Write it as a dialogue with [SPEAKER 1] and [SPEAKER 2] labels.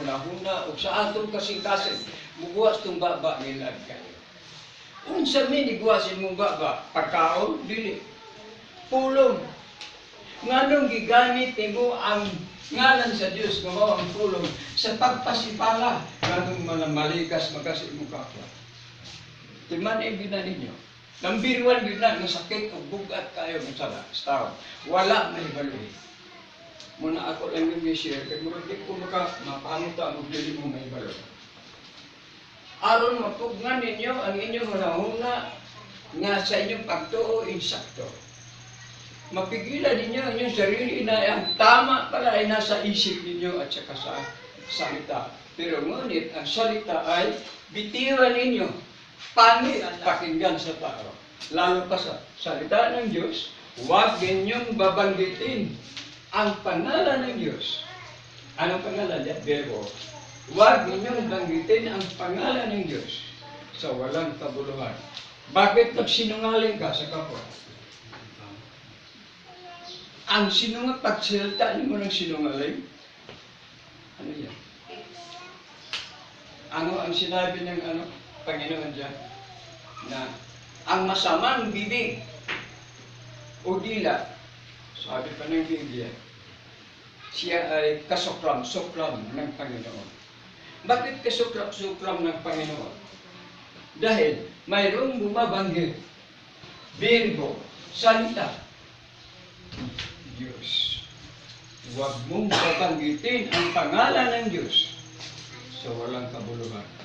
[SPEAKER 1] huna-huna o sa atong kasing-kasing mubuwas tong baba nila kayo. Unsa mi niguwasin mong baba? Pagkaon? Dili. Pulong. Nganong gigamit nimo ang ngalan sa Dios nga ang pulong sa pagpasipala nganong mga malikas magasi mo kapwa. Timan ay ninyo. One yun na, nasakit o bugat kayo ng sala, sa tao. Wala may baloy. Muna ako lang yung share, kaya muna di ko maka mapanuta ang dili mo may baloy. Aron mapugnan ninyo ang inyong hunahuna nga sa inyong pagtuo insakto. Mapigilan ninyo ang inyong sarili na ang tama pala ay nasa isip ninyo at saka sa salita. Pero ngunit ang salita ay bitiwan ninyo pangit pakinggan sa tao. Lalo pa sa salita ng Diyos, huwag ninyong babanggitin ang pangalan ng Diyos. Anong pangalan niya? Verbo. Huwag ninyong banggitin ang pangalan ng Diyos sa walang kabuluhan. Bakit nagsinungaling ka sa kapwa? Ang sinungaling, pagsalita mo ng sinungaling, ano yan? Ano ang sinabi ng ano, Panginoon dyan? Na ang masamang bibig o dila, sabi pa ng Biblia, siya ay kasuklam, suklam ng Panginoon. Bakit kasuklam, suklam ng Panginoon? Dahil mayroong bumabanggit, verbo, salita, Diyos. Huwag mong babanggitin ang pangalan ng Diyos sa walang kabuluhan.